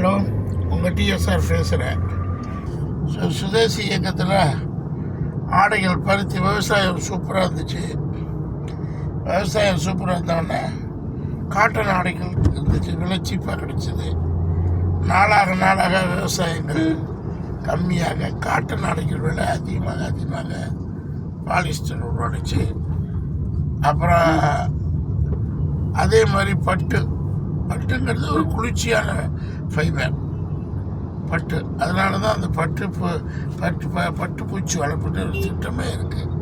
Hello உங்கள் TSR பேசுகிறேன் so சுதேசி இயக்கத்தில் ஆடைகள் பருத்தி விவசாயம் சூப்பராக இருந்துச்சு. விவசாயம் சூப்பராக இருந்தோடனே காட்டன் ஆடைகள் இருந்துச்சு விலை சீப்பாக கிடச்சிது. நாளாக நாளாக விவசாயங்கள் கம்மியாக காட்டன் ஆடைகள் விலை அதிகமாக அதிகமாக பாலிஸ்டர் உருவானுச்சு. அப்புறம் அதே மாதிரி பட்டு பட்டுங்கிறது ஒரு குளிர்ச்சியான ஃபைபர் பட்டு. அதனால தான் அந்த பட்டு பட்டு ப- பட்டு பூச்சி வளர்ப்புன்னு ஒரு திட்டமே இருக்குது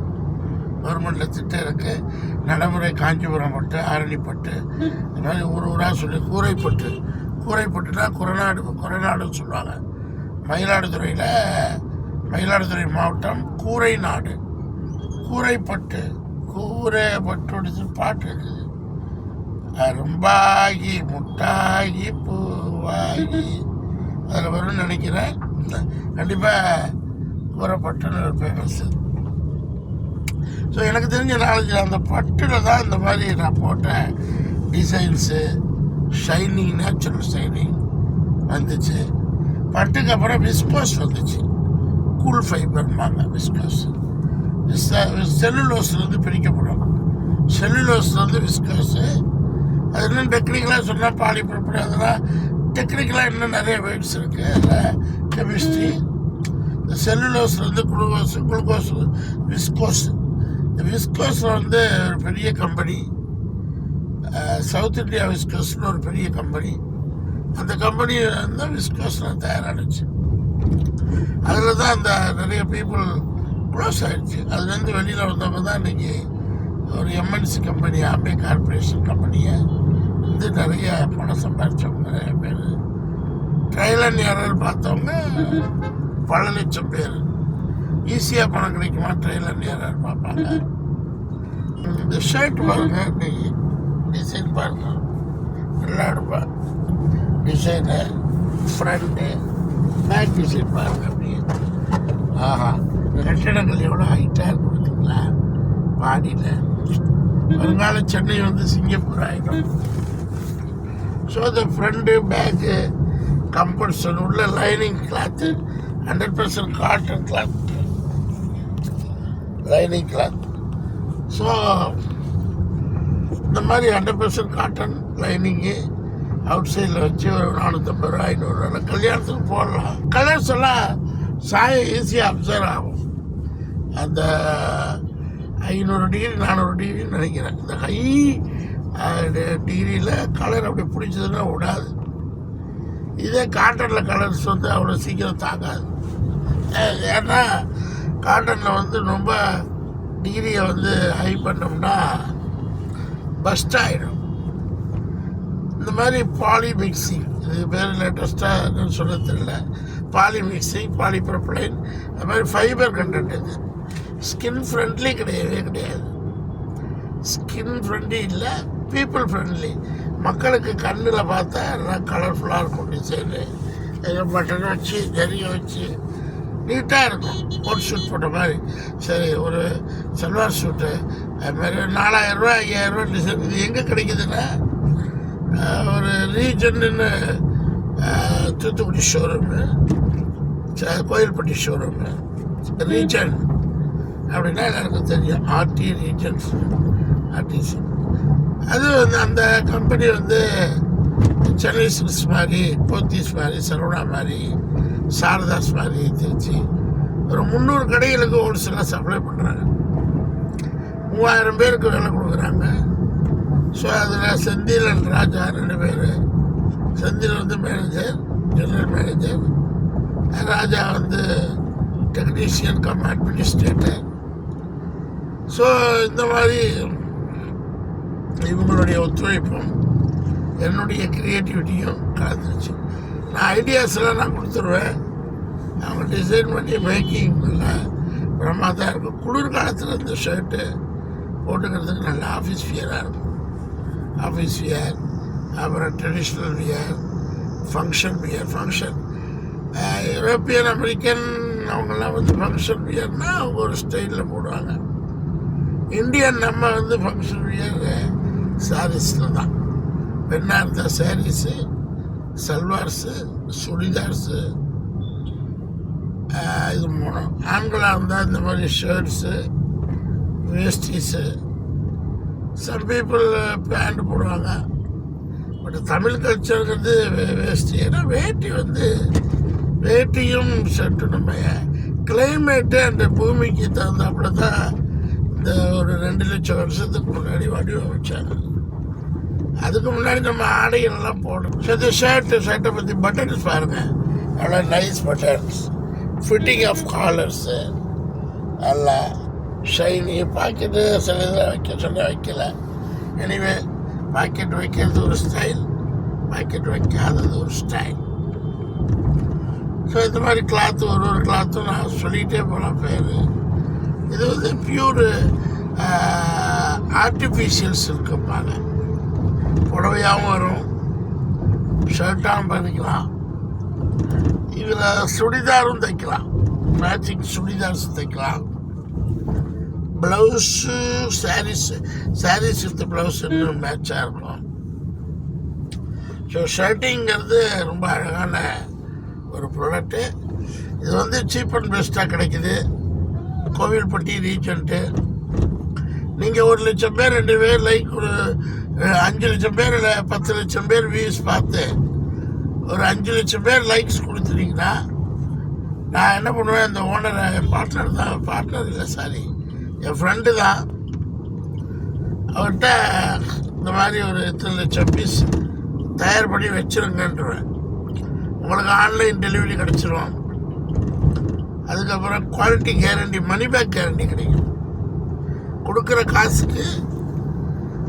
கவர்மெண்ட்டில் திட்டம் இருக்குது நடைமுறை காஞ்சிபுரம் பட்டு ஆரணிப்பட்டு இந்த மாதிரி ஊர் ஊராக சொல்லி கூரைப்பட்டு. கூரைப்பட்டுனா குரநாடு குரநாடுன்னு சொல்லுவாங்க. மயிலாடுதுறையில் மயிலாடுதுறை மாவட்டம் கூரை நாடு கூரைப்பட்டு. கூரை பட்டு பாட்டு இருக்குது அரும்பாகி முட்டாகி பூவாகி. அதில் வரும்னு நினைக்கிறேன். கண்டிப்பாக கூறப்பட்டுன்னு ஒரு ஃபேமஸ் ஸோ எனக்கு தெரிஞ்ச நாலேஜில் அந்த பட்டில் தான் இந்த மாதிரி நான் போட்டேன். டிசைன்ஸு ஷைனிங் நேச்சுரல் ஷைனிங் வந்துச்சு. பட்டுக்கு அப்புறம் விஸ்கோஸ் வந்துச்சு. கூல் ஃபைபர்மாங்க விஸ்கோஸ் செல்லுலோஸ்லேருந்து பிரிக்கப்படும். செல்லுலோஸ்லேருந்து விஸ்கோஸு அது இன்னும் டெக்னிக்கலாக சொன்னால் பாலி பாலிபரப்படி அதெல்லாம் டெக்னிக்கலாக இன்னும் நிறைய வெயிட்ஸ் இருக்குது அதில் கெமிஸ்ட்ரி இந்த செல்லுலோஸ்லேருந்து குளுக்கோஸ் குளுக்கோஸ் விஸ்கோஸ் இந்த விஸ்கோஸில் வந்து ஒரு பெரிய கம்பெனி சவுத் இந்தியா விஸ்கோஸ்னு ஒரு பெரிய கம்பெனி அந்த கம்பெனி வந்து விஸ்கோஸில் தயாரானுச்சு. அதில் தான் அந்த நிறைய பீப்புள் க்ளோஸ் ஆகிடுச்சு அதுலேருந்து வெளியில் வந்தவங்க தான் இன்றைக்கி ஒரு எம்என்சி கம்பெனி ஆம்பே கார்பரேஷன் கம்பெனியை வந்து நிறைய பணம் சம்பாதிச்சவங்க நிறைய பேர். ட்ரையல் அண்ட் பார்த்தவங்க பல லட்சம் பேர். ஈஸியாக பணம் கிடைக்குமா? ட்ரையல் அண்ட் பார்ப்பாங்க. இந்த ஷர்ட் பாருங்க டிசைன் பாருங்க. நல்லா இருப்பா டிசைனு ஃப்ரண்ட்டு பேக் டிசைன் பாருங்க அப்படியே ஆஹா கட்டிடங்கள் எவ்வளோ ஹைட்டாக இருக்கும் பார்த்தீங்களா பாடியில் வருங்கால சென்னை வந்து சிங்கப்பூர் ஆகிடும் ஸோ இந்த ஃப்ரண்ட்டு பேக்கு கம்பல்சன் உள்ள lining cloth hundred percent cotton cloth lining cloth so இந்த மாதிரி hundred percent cotton lining out சைடில் வச்சு ஒரு நானூற்றம்பது ரூபா ஐநூறுரூவா கல்யாணத்துக்கு போடலாம். கலர்ஸ் எல்லாம் சாயம் ஈஸியாக அப்சர்வ் ஆகும். அந்த ஐநூறு டிகிரி நானூறு டிகிரின்னு நினைக்கிறேன். இந்த ஹை டிகிரியில் கலர் அப்படி பிடிச்சதுன்னா விடாது. இதே காட்டனில் கலர்ஸ் வந்து அவ்வளோ சீக்கிரம் தாங்காது. ஏன்னா காட்டனில் வந்து ரொம்ப டிகிரியை வந்து ஹை பண்ணோம்னா பஸ்ட் ஆகிடும் இந்த மாதிரி பாலி மிக்சிங் இது பேர் லேட்டஸ்ட்டாக சொல்ல தெரியல. பாலி மிக்சிங் பாலி ப்ரொப்ளைன் அது மாதிரி ஃபைபர் கண்டென்ட் இது. ஸ்கின் ஃப்ரெண்ட்லி கிடையவே கிடையாது. ஸ்கின் ஃப்ரெண்ட்லி இல்லை. பீப்புள் ஃப்ரெண்ட்லி மக்களுக்கு கண்ணில் பார்த்தா எல்லாம் கலர்ஃபுல்லாக இருக்கும் டிசைனு எல்லாம் பட்டன் வச்சு நெறிய வச்சு நீட்டாக இருக்கும். கோட் ஷூட் போட்ட மாதிரி. சரி ஒரு சல்வார் ஷூட்டு அதுமாதிரி நாலாயிரரூவா ஐயாயிரரூவா டிசைன் இது எங்கே கிடைக்குதுன்னா ஒரு ரீஜன்னு Thoothukudi showroom Kovilpatti showroom region அப்படின்னா எல்லாருக்கும் தெரியும். RT regions RTC. அது வந்து அந்த கம்பெனி வந்து சென்னை சில்ஸ் மாதிரி போத்தீஸ் மாதிரி சரவணா மாதிரி சாரதாஸ் மாதிரி திருச்சி ஒரு முந்நூறு கடைகளுக்கு ஹோல்சேலாக சப்ளை பண்ணுறாங்க மூவாயிரம் பேருக்கு வேலை கொடுக்குறாங்க. ஸோ அதில் செந்திலன் ராஜா ரெண்டு பேர். செந்தில் வந்து மேனேஜர் ஜெனரல் மேனேஜர் ராஜா வந்து டெக்னீஷியன் கம் அட்மினிஸ்ட்ரேட்டர் ஸோ இந்த மாதிரி இவங்களுடைய ஒத்துழைப்பும் என்னுடைய க்ரியேட்டிவிட்டியும் கலந்துருச்சு நான் ஐடியாஸ்லாம் நான் கொடுத்துருவேன். அவங்க டிசைன் பண்ணி மேக்கிங் நல்லா பிரமாதம் இருக்கும். குளிர் காலத்தில் இந்த ஷர்ட்டு போட்டுக்கிறதுக்கு நல்ல ஆஃபீஸ் வியராக இருக்கும். ஆஃபீஸ் வியர் அப்புறம் traditional wear function wear function European American அவங்கெல்லாம் வந்து ஃபங்க்ஷன் வியர்னால் அவங்க ஒரு ஸ்டைலில் போடுவாங்க. இந்தியன் நம்ம வந்து ஃபங்க்ஷன் வியர் சாரீஸில் தான் பெண்ணாக இருந்தால் சாரீஸு சல்வார்ஸு சுடிதார்ஸு இது மூணும் ஆண்களாக இருந்தால் இந்த மாதிரி ஷர்ட்ஸு வேஸ்டிஸு சம் பீப்புள் பேண்ட் போடுவாங்க. பட் தமிழ் கல்ச்சருங்கிறது வே- வேஷ்டி. ஏன்னா வேட்டி வந்து வேட்டியும் ஷர்ட்டும் நம்ம கிளைமேட்டு அந்த பூமிக்கு தகுந்தாப்புல தான் இந்த ஒரு ரெண்டு லட்சம் வருஷத்துக்கு முன்னாடி வடிவமைச்சாங்க அதுக்கு முன்னாடி நம்ம ஆடைகள்லாம் போடணும். ஸோ இந்த ஷர்ட்டு ஷர்ட்டை பற்றி பட்டன்ஸ் பாருங்க. அவ்வளோ nice buttons fitting of collars நல்லா ஷைனி பாக்கெட்டு சில இதில் வைக்க சொல்ல வைக்கல. எனிவே பாக்கெட் வைக்கிறது ஒரு ஸ்டைல் பாக்கெட் வைக்காதது ஒரு ஸ்டைல் ஸோ இந்த மாதிரி கிளாத்து ஒரு ஒரு கிளாத்தும் நான் சொல்லிகிட்டே போகலாம் பேர். இது வந்து பியூரு ஆர்டிஃபிஷியல்ஸ் இருக்குப்பாங்க புடவையாகவும் வரும். ஷர்ட்டாகவும் பண்ணிக்கலாம். இதில் சுடிதாரும் தைக்கலாம். மேட்சிங் சுடிதார்ஸ் தைக்கலாம். Blouse saris saris with blouse இன்னும் மேட்சாக இருக்கும். ஸோ ஷர்ட்டிங்கிறது ரொம்ப அழகான ஒரு ப்ராடக்ட்டு இது வந்து சீப் அண்ட் பெஸ்ட்டாக கிடைக்குது. கோவில்பட்டி ரீச்சன்ட்டு நீங்கள் ஒரு லட்சம் பேர் ரெண்டு பேர் லைக் ஒரு அஞ்சு லட்சம் பேர் இல்லை பத்து லட்சம் பேர் வியூஸ் பார்த்து ஒரு அஞ்சு லட்சம் பேர் லைக்ஸ் கொடுத்துட்டீங்கன்னா நான் என்ன பண்ணுவேன் இந்த ஓனரை என் பார்ட்னர் தான் பார்ட்னர் இல்லை சாரி என் ஃப்ரெண்டு தான். அவர்கிட்ட இந்த மாதிரி ஒரு இத்தனை லட்சம் பீஸ் தயார் பண்ணி வச்சுருங்கன்றேன் உங்களுக்கு ஆன்லைன் டெலிவரி கிடச்சிரும். அதுக்கப்புறம் quality guarantee money back guarantee கிடைக்கும். கொடுக்குற காசுக்கு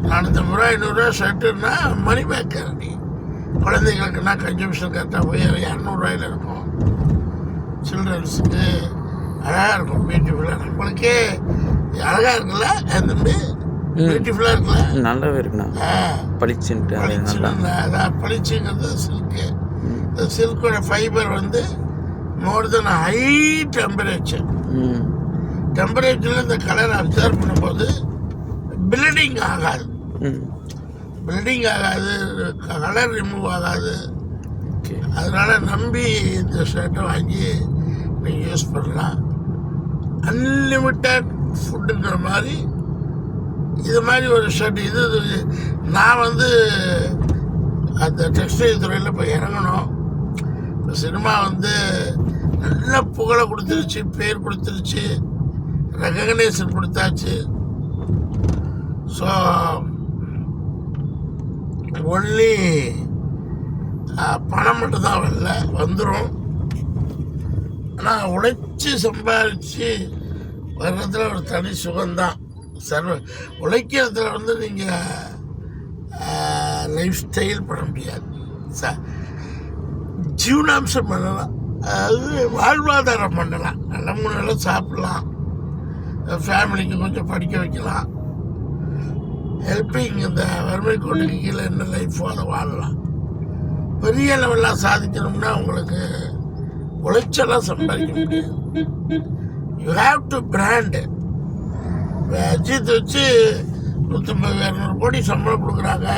நானூற்றம்பது ரூபா ஐநூறுரூவா ஷர்ட்டுன்னா மணி பேக் கேரண்டி குழந்தைங்களுக்குன்னா கன்சம்ஷன் கரெக்டாக போய் இரநூறுவாயில் இருக்கும். சில்ட்ரன்ஸுக்கு அழகாக இருக்கும் பியூட்டிஃபுல்லாக நம்மளுக்கே அழகாக இருக்குல்ல தம்பி? பியூட்டிஃபுல்லாக இருக்குல்ல? நல்லாவே இருக்குண்ணா பளிச்சுன்ட்டு பளிச்சுன்னு அதான் பளிச்சுங்கிறது சில்க்கு இந்த சில்கோட ஃபைபர் வந்து மோர் தென் ஹை டெம்பரேச்சர் டெம்பரேச்சரில் இந்த கலரை அப்சர்வ் பண்ணும்போது பில்டிங் ஆகாது. பில்டிங் ஆகாது கலர் ரிமூவ் ஆகாது. அதனால் நம்பி இந்த ஷர்ட்டை வாங்கி நீங்கள் யூஸ் பண்ணலாம். அன்லிமிட்டட் ஃபுட்டுங்கிற மாதிரி இது மாதிரி ஒரு ஷர்ட் இது இது- நான் வந்து அந்த டெக்ஸ்டைல் துறையில் போய் இறங்கணும். இப்போ சினிமா வந்து நல்ல புகழை கொடுத்துருச்சு பேர் கொடுத்துருச்சு. ரெகக்னேஷன் கொடுத்தாச்சு. ஸோ ஒன்லி பணம் மட்டும்தான் வரல வந்துடும் ஆனால் உழைச்சி சம்பாதிச்சு வர்றதுல ஒரு தனி சுகம்தான். சர்வ உழைக்கிறதுல வந்து நீங்கள் லைஃப் ஸ்டைல் பண்ண முடியாது. ச ஜீவனாம்சம் பண்ணலாம். அது வாழ்வாதாரம் பண்ணலாம். நல்ல முன்னால சாப்பிடலாம். ஃபேமிலிக்கு கொஞ்சம் படிக்க வைக்கலாம். ஹெல்ப்பிங் இந்த வறுமை கோட்டுக்கு கீழே என்ன லைஃபோ அதை வாழலாம். பெரிய லெவலில் சாதிக்கணும்னா உங்களுக்கு உழைச்செல்லாம் சம்பாதிக்க முடியாது. You have to brand Ajith வச்சு நூற்றம்பது இரநூறு கோடி சம்பளம் கொடுக்குறாங்க.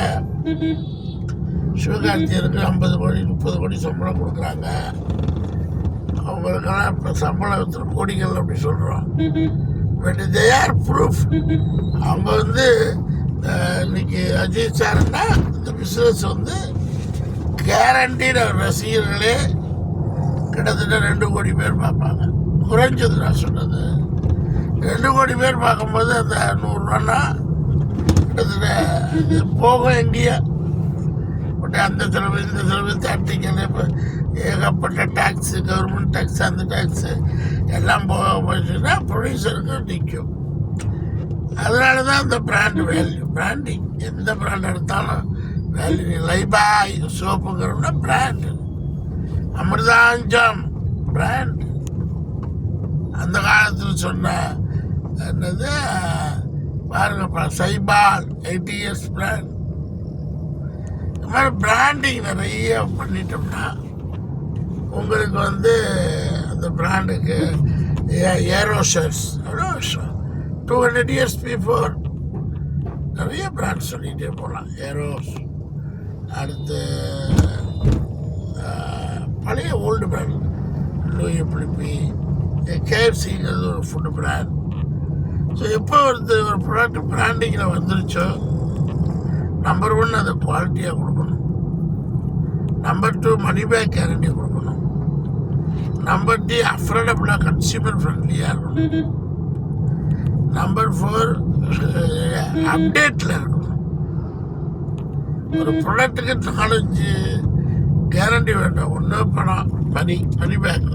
சிவகார்த்தியருக்கு ஐம்பது கோடி முப்பது கோடி சம்பளம் கொடுக்குறாங்க. அவங்களுக்கெல்லாம் இப்போ சம்பளம் எத்தனை கோடிகள் அப்படி சொல்கிறோம் பட் தே ஆர் ப்ரூஃப் அவங்க வந்து இன்னைக்கு அஜித் சார்னா இந்த பிஸ்னஸ் வந்து கேரண்டீட் ரசிகர்களே கிட்டத்தட்ட ரெண்டு கோடி பேர் பார்ப்பாங்க. குறைஞ்சது நான் சொன்னது. ரெண்டு கோடி பேர் பார்க்கும்போது அந்த நூறுரூவான்னா கிட்டத்தட்ட இது போகும் எங்கேயா. பட் அந்த செலவு இந்த செலவு தட்டிக்கல இப்போ ஏகப்பட்ட டேக்ஸு கவர்மெண்ட் டேக்ஸ் அந்த டேக்ஸு எல்லாம் போக போச்சுன்னா ப்ரொடியூசருக்கு நிற்கும் அதனால தான் இந்த பிராண்ட் வேல்யூ பிராண்டிங் எந்த பிராண்ட் எடுத்தாலும் வேல்யூ லைபாய் சோப்புங்கிறோம்னா பிராண்டு அமிர்தாஞ்சம் பிராண்ட் அந்த காலத்தில் சொன்ன என்னது பாருங்கப்பா சைபால் எயிட்டி இயர்ஸ் பிராண்ட் மாதிரி பிராண்டிங் நிறைய பண்ணிட்டோம்னா உங்களுக்கு வந்து அந்த பிராண்டுக்கு ஏரோ ஷர்ட்ஸ் எவ்வளோ டூ ஹண்ட்ரட் இயர்ஸ் பிஃபோர் நிறைய பிராண்ட் சொல்லிகிட்டே போகலாம். ஏரோஸ் அடுத்து பழைய ஓல்டு பிராண்ட் லூயி பிளிப்பி. கேஎஃப்சிங்கிறது ஒரு ஃபுட்டு பிராண்ட் ஸோ எப்போ ஒரு ஒரு ப்ராடக்ட் பிராண்டிங்கில் வந்துருச்சோ நம்பர் ஒன் அதை குவாலிட்டியாக கொடுக்கணும். Number two money back guarantee கொடுக்கணும். நம்பர் த்ரீ அஃபோர்டபுளாக கன்சியூமர் ஃப்ரெண்ட்லியாக இருக்கணும். நம்பர் ஃபோர் அப்டேட்டில் இருக்கணும். ஒரு ப்ராடக்ட்டுக்கு நாலஞ்சு கேரண்டி வேண்டாம். ஒன்று பணம் மணி மணி பேக்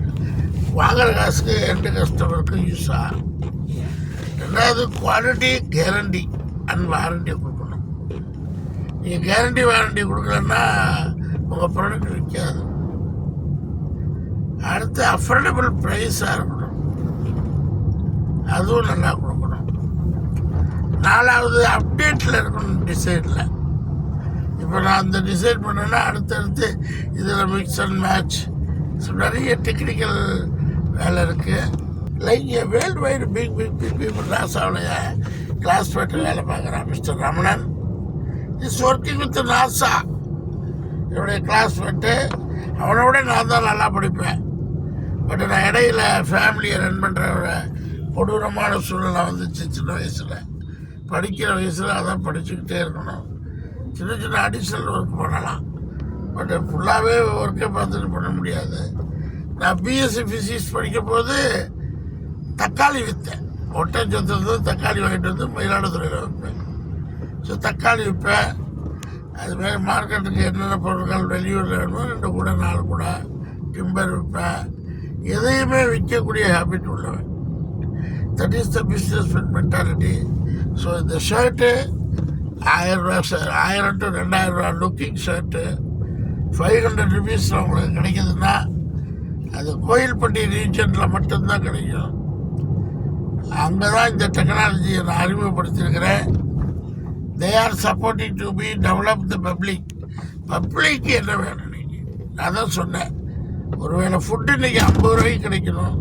வாங்குற காசுக்கு எந்த கஸ்டமருக்கு யூஸ் ஆகும் ரெண்டாவது குவாலிட்டி கேரண்டி அண்ட் வாரண்டி கொடுக்கணும். நீங்கள் கேரண்டி வாரண்டி கொடுக்கலன்னா உங்கள் ப்ராடக்ட் விற்காது. அடுத்து அஃபோர்டபுள் ப்ரைஸாக இருக்கணும். அதுவும் நல்லா கொடுக்கணும். நாலாவது அப்டேட்டில் இருக்கணும் டிசைனில் இப்போ நான் அந்த டிசைன் பண்ணேன்னா அடுத்தடுத்து இதில் மிக்ஸ் அண்ட் மேட்ச் நிறைய டெக்னிக்கல் வேலை இருக்குது like a world wide big big big people நாசாவுடைய classmate வேலை பார்க்குறான் mister Ramanan. Is working with NASA. என்னுடைய கிளாஸ்மேட்டு அவனை விட நான் தான் நல்லா படிப்பேன். பட் நான் இடையில ஃபேமிலியை ரன் பண்ணுற ஒரு கொடூரமான சூழ்நிலை வந்துச்சு சின்ன வயசில். படிக்கிற வயசில் அதான் படிச்சுக்கிட்டே இருக்கணும். சின்ன சின்ன அடிஷனல் ஒர்க் பண்ணலாம். பட் ஃபுல்லாகவே ஒர்க்கை பார்த்துட்டு பண்ண முடியாது. நான் பிஎஸ்சி ஃபிசிக்ஸ் படிக்கும் போது தக்காளி விற்றேன் ஒட்டச்சத்திரத்து தக்காளி வாங்கிட்டு வந்து மயிலாடுதுறையில் வைப்பேன். ஸோ தக்காளி விற்பேன் அதுமாரி மார்க்கெட்டுக்கு என்னென்ன பொருட்கள் வெளியூரில் வேணுமோ ரெண்டு கூட நாலு கூட டிம்பர் விற்பேன் எதையுமே விற்கக்கூடிய ஹேபிட் உள்ளவன். That is the business mentality so இந்த ஷர்ட்டு ஆயிரம் ஷர்ட் ஆயிரம் டு ரெண்டாயிரரூபா லுக்கிங் ஷர்ட்டு ஃபைவ் ஹண்ட்ரட் ருபீஸில் உங்களுக்கு கிடைக்குதுன்னா அது கோயில்பட்டி ரீஜனில் மட்டும்தான் கிடைக்கும். அங்கே தான் இந்த டெக்னாலஜியை நான் அறிமுகப்படுத்தியிருக்கிறேன். They are supporting to be develop the public public என்ன வேணும் நீங்கள் நான் தான் சொன்னேன். ஒருவேளை ஃபுட்டு இன்றைக்கி ஐம்பது ரூபாய்க்கு கிடைக்கணும்.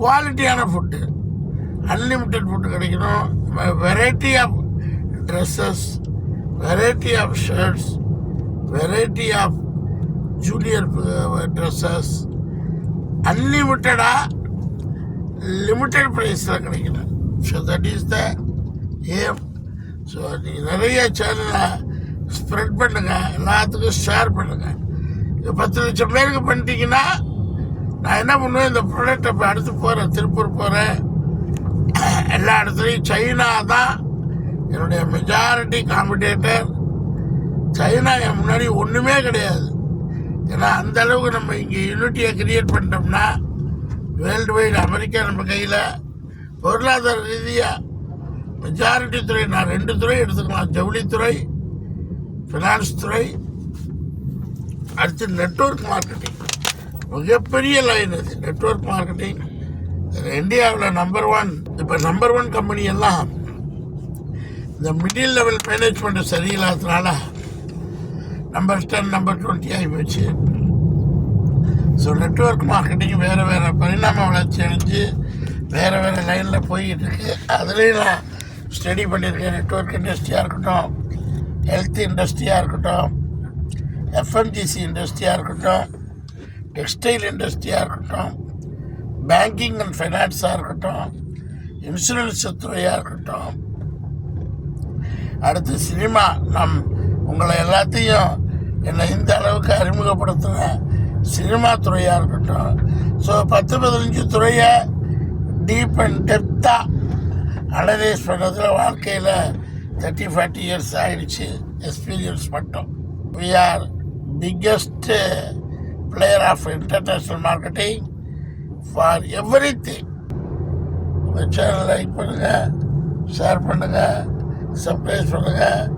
குவாலிட்டியான ஃபுட்டு அன்லிமிட்டெட் ஃபுட்டு கிடைக்கணும். Variety of dresses variety of shirts variety of junior dresses அன்லிமிட்டடாக limited ப்ரைஸில் கிடைக்கணும். So that is the aim so நீங்கள் நிறைய சேனலை ஸ்ப்ரெட் பண்ணுங்கள் எல்லாத்துக்கும் ஷேர் பண்ணுங்கள் இது பத்து லட்சம் பேருக்கு பண்ணிட்டீங்கன்னா நான் என்ன பண்ணுவேன்? இந்த ப்ராடக்ட் இப்போ அடுத்து போகிறேன் திருப்பூர் போகிறேன் எல்லா இடத்துலையும் சைனா தான் என்னுடைய மெஜாரிட்டி காம்படேட்டர் சைனா என் முன்னாடி ஒன்றுமே கிடையாது. ஏன்னா அந்த அளவுக்கு நம்ம இங்கே யூனிட்டியை கிரியேட் பண்ணிட்டோம்னா வேர்ல்டு வைடு அமெரிக்கா நம்ம கையில் பொருளாதார ரீதியாக மெஜாரிட்டி துறை நான் ரெண்டு துறை எடுத்துக்கலாம் ஜவுளித்துறை ஃபினான்ஸ் துறை அடுத்து நெட்வொர்க் மார்க்கெட்டிங் மிகப்பெரிய லைன் இது நெட்வொர்க் மார்க்கெட்டிங் இந்தியாவில் நம்பர் ஒன் இப்போ நம்பர் ஒன் கம்பெனி எல்லாம் இந்த மிடில் லெவல் மேனேஜ்மெண்ட் சரியில்லாததுனால நம்பர் டென் நம்பர் டுவெண்ட்டி ஆகி போச்சு. ஸோ நெட்வொர்க் மார்க்கெட்டிங் வேறு வேறு பரிணாம வளர்ச்சி அடைஞ்சு வேறு வேறு லைனில் போய்கிட்டு இருக்கு. அதுலேயும் நான் ஸ்டடி பண்ணியிருக்கேன் நெட்வொர்க் இண்டஸ்ட்ரியாக இருக்கட்டும் ஹெல்த் இண்டஸ்ட்ரியாக இருக்கட்டும் எஃப்எம்ஜிசி இண்டஸ்ட்ரியாக இருக்கட்டும் டெக்ஸ்டைல் இண்டஸ்ட்ரியாக இருக்கட்டும் பேங்கிங் அண்ட் ஃபைனான்ஸாக இருக்கட்டும் இன்சூரன்ஸ் துறையாக இருக்கட்டும். அடுத்து சினிமா நம் உங்களை எல்லாத்தையும் என்னை இந்த அளவுக்கு அறிமுகப்படுத்தின சினிமா துறையாக இருக்கட்டும். ஸோ பத்து பதினஞ்சு துறையை டீப் அண்ட் டெப்த்தாக அளவே சொன்னதில் வாழ்க்கையில் தேர்ட்டி ஃபார்ட்டி இயர்ஸ் ஆகிடுச்சு எக்ஸ்பீரியன்ஸ் மட்டும். We are biggest player of international marketing for everything channel like பண்ணுங்கள் ஷேர் பண்ணுங்கள் சப்ஸ்கிரைப் பண்ணுங்கள்